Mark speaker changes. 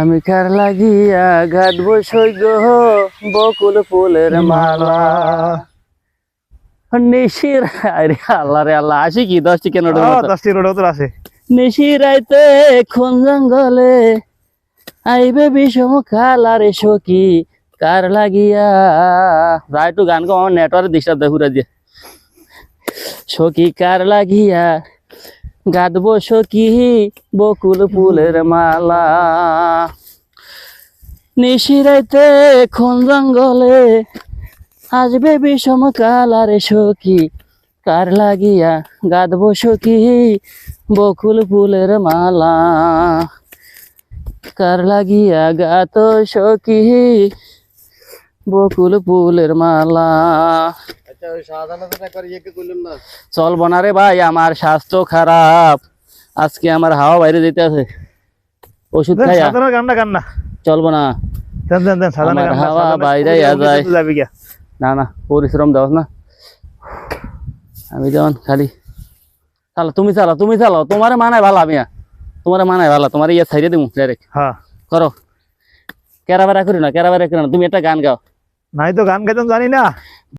Speaker 1: আমি কার লাগিয়া গাঁদবো সৈগ বকুল ফুলের মালা। নিশির আরে আল্লাহ রে আল্লাহ আসি কি? দশ চিকেন
Speaker 2: দশটি রোড তো আছে
Speaker 1: নিশিরাইতে খুন জঙ্গলে? আইবে বিষম কালারে সখী কার লাগিয়া? গান গো আমার নেটওয়ার্ক ডিস্টার্ব দেয় ঘুরে দিয়ে। সখী কার লাগিয়া? গাঁদবো সখী বকুল ফুলের মালা। নিশিরাইতে খুন জঙ্গলে আসবে বিষম কালারে সখী। কার লাগিয়া গাঁদবো সখী বকুল ফুলের মালা? কার লাগিয়া গাত সখী বকুল ফুলের মালা?
Speaker 2: করলাম না?
Speaker 1: চল বনারে ভাই আমার স্বাস্থ্য খারাপ। আজকে আমার হাওয়া বাইরে যেতে আছে। ওষুধ খাইয়া।
Speaker 2: সাধারণ গান না।
Speaker 1: চলবো না
Speaker 2: দেন দেন দেন সাধারণ
Speaker 1: আমার
Speaker 2: গান না,
Speaker 1: হাওয়া বাইরে যায়। না না পরিশ্রম দাও না। আমি যেমন খালি। চালো তুমি চালো তুমি চালো। তোমার মানায় ভালো আমি তোমার মানায় ভালো তোমার ইয়ে ছাইড়ে দিমু ডাইরেক্ট
Speaker 2: হ্যাঁ।
Speaker 1: করো। কেরাবেরা করি না কেরাবেরা করি না। তুমি একটা গান গাও।
Speaker 2: নাই তো গান গাইতাম জানি না।